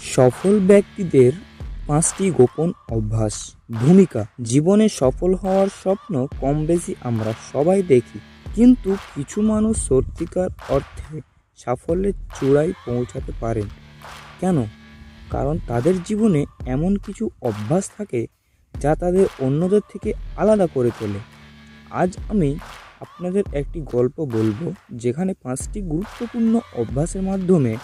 সফল ব্যক্তিদের পাঁচটি গোপন অভ্যাস। ভূমিকা, জীবনে সফল হওয়ার স্বপ্ন কম বেশি আমরা সবাই দেখি, কিন্তু কিছু মানুষ সত্যিকার অর্থে সাফল্যের চূড়ায় পৌঁছাতে পারেন। কেন? কারণ তাদের জীবনে এমন কিছু অভ্যাস থাকে যা তাদের অন্যদের থেকে আলাদা করে তোলে। আজ আমি আপনাদের একটি গল্প বলব, যেখানে পাঁচটি গুরুত্বপূর্ণ অভ্যাসের মাধ্যমে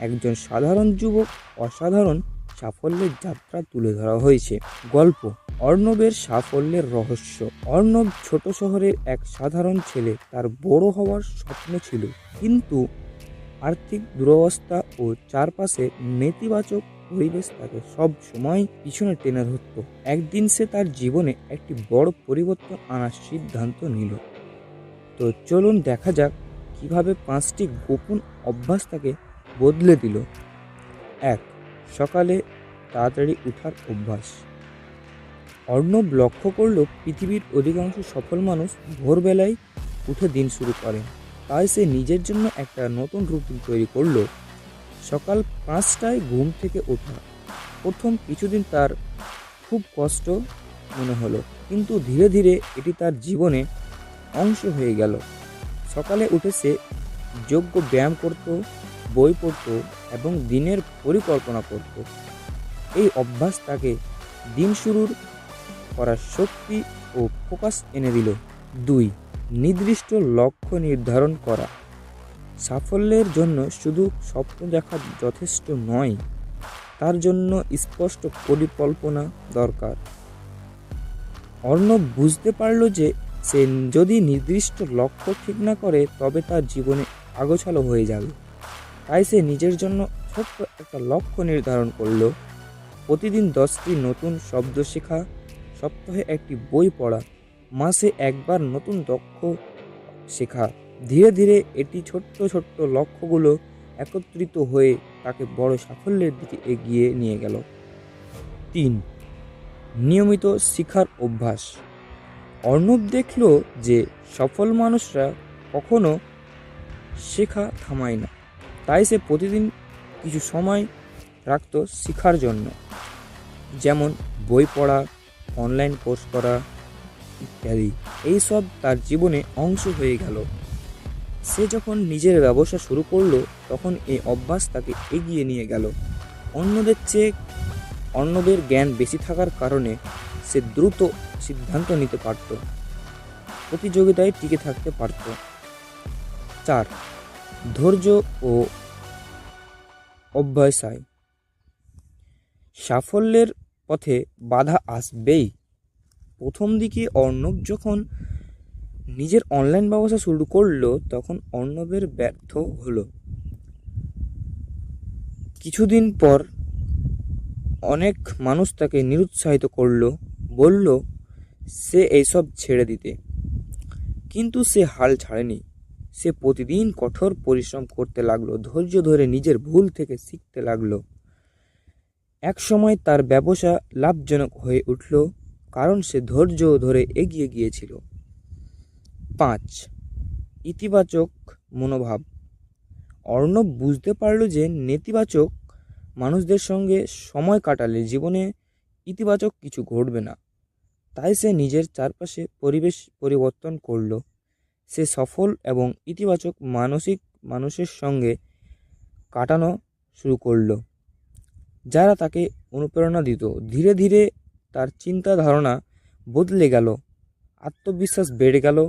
একজন সাধারণ যুবক অসাধারণ সাফল্যের যাত্রা তুলে ধরা হয়েছে। গল্প, অর্ণবের সাফল্যের রহস্য। অর্ণব ছোট শহরের এক সাধারণ ছেলে। তার বড় হওয়ার স্বপ্ন ছিল। কিন্তু আর্থিক দুরবস্থা ও চারপাশে নেতিবাচক পরিবেশ তাকে সব সময় পিছনে টেনে ধরত। একদিন সে তার জীবনে একটি বড় পরিবর্তন আনার সিদ্ধান্ত নিল। তো চলুন দেখা যাক কীভাবে পাঁচটি গোপন অভ্যাস তাকে বদলে দিল। এক, সকালে তাড়াতাড়ি উঠার অভ্যাস। অর্ণব লক্ষ্য করল, পৃথিবীর অধিকাংশ সফল মানুষ ভোরবেলায় উঠে দিন শুরু করেন তাই সে নিজের জন্য একটা নতুন রুটিন তৈরি করল। সকাল পাঁচটায় ঘুম থেকে ওঠা। প্রথম কিছুদিন তার খুব কষ্ট মনে হলো, কিন্তু ধীরে ধীরে এটি তার জীবনে অংশ হয়ে গেল। সকালে উঠে সে যোগ্য ব্যায়াম করত বই পড়ত এবং দিনের পরিকল্পনা করত। এই অভ্যাস তাকে দিন শুরুর করার শক্তি ও ফোকাস এনে দিল। দুই, নির্দিষ্ট লক্ষ্য নির্ধারণ করা। সাফল্যের জন্য শুধু স্বপ্ন দেখা যথেষ্ট নয়, তার জন্য স্পষ্ট পরিকল্পনা দরকার। অর্ণব বুঝতে পারল যে সে যদি নির্দিষ্ট লক্ষ্য ঠিক না করে, তবে তার জীবনে আগোছালো হয়ে যাবে। তাই সে নিজের জন্য ছোট্ট একটা লক্ষ্য নির্ধারণ করল। প্রতিদিন দশটি নতুন শব্দ শেখা, সপ্তাহে একটি বই পড়া, মাসে একবার নতুন দক্ষ শেখা। ধীরে ধীরে এটি ছোট্ট ছোট্ট লক্ষ্যগুলো একত্রিত হয়ে তাকে বড় সাফল্যের দিকে এগিয়ে নিয়ে গেল। তিন, নিয়মিত শিখার অভ্যাস। অর্ণব দেখল যে সফল মানুষরা কখনো শেখা থামায় না। তাই সে প্রতিদিন কিছু সময় রাখত শেখার জন্য। যেমন বই পড়া অনলাইন কোর্স করা ইত্যাদি। এইসব তার জীবনে অংশ হয়ে গেল। সে যখন নিজের ব্যবসা শুরু করল, তখন এই অভ্যাস তাকে এগিয়ে নিয়ে গেল। অন্যদের চেয়ে অন্যদের জ্ঞান বেশি থাকার কারণে সে দ্রুত সিদ্ধান্ত নিতে পারত। প্রতিযোগিতায় টিকে থাকতে পারত। চার ধৈর্য ও অভ্যাসায় সাফল্যের পথে বাধা আসবেই। প্রথম দিকে অর্ণব যখন নিজের অনলাইন ব্যবসা শুরু করল, তখন অর্ণবের ব্যর্থ হলো। কিছুদিন পর অনেক মানুষ তাকে নিরুৎসাহিত করল, বলল, সে এইসব ছেড়ে দিতে। কিন্তু সে হাল ছাড়েনি। সে প্রতিদিন কঠোর পরিশ্রম করতে লাগল, ধৈর্য ধরে নিজের ভুল থেকে শিখতে লাগল। এক সময় তার ব্যবসা লাভজনক হয়ে উঠল, কারণ সে ধৈর্য ধরে এগিয়ে গিয়েছিল। পাঁচ, ইতিবাচক মনোভাব। অর্ণব বুঝতে পারল যে নেতিবাচক মানুষদের সঙ্গে সময় কাটালে জীবনে ইতিবাচক কিছু ঘটবে না। তাই সে নিজের চারপাশে পরিবেশ পরিবর্তন করল। সে সফল এবং ইতিবাচক মানসিক মানুষের সঙ্গে কাটানো শুরু করল। যারা তাকে অনুপ্রেরণা দিত, ধীরে ধীরে তার চিন্তা ধারণা বদলে গেল, আত্মবিশ্বাস বেড়ে গেল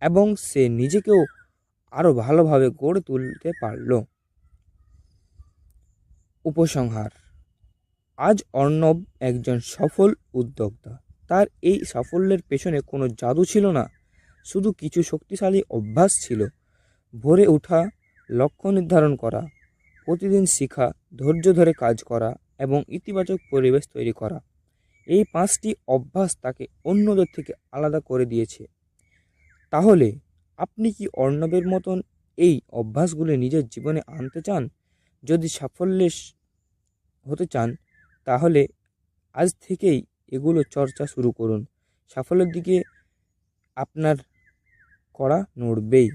এবং সে নিজেকেও আরও ভালোভাবে গড়ে তুলতে পারল। উপসংহার, আজ অর্ণব একজন সফল উদ্যোক্তা। তার এই সাফল্যের পেছনে কোনো জাদু ছিল না। শুধু কিছু শক্তিশালী অভ্যাস ছিল। ভোরে ওঠা লক্ষ্য নির্ধারণ করা, প্রতিদিন শেখা, ধৈর্য ধরে কাজ করা এবং ইতিবাচক পরিবেশ তৈরি করা। এই পাঁচটি অভ্যাস তাকে অন্যদের থেকে আলাদা করে দিয়েছে। তাহলে আপনি কি অর্ণবের মতন এই অভ্যাসগুলি নিজের জীবনে আনতে চান? যদি সাফল্যের হতে চান, তাহলে আজ থেকেই এগুলো চর্চা শুরু করুন। সাফল্যের দিকে আপনার করা নড়বেই।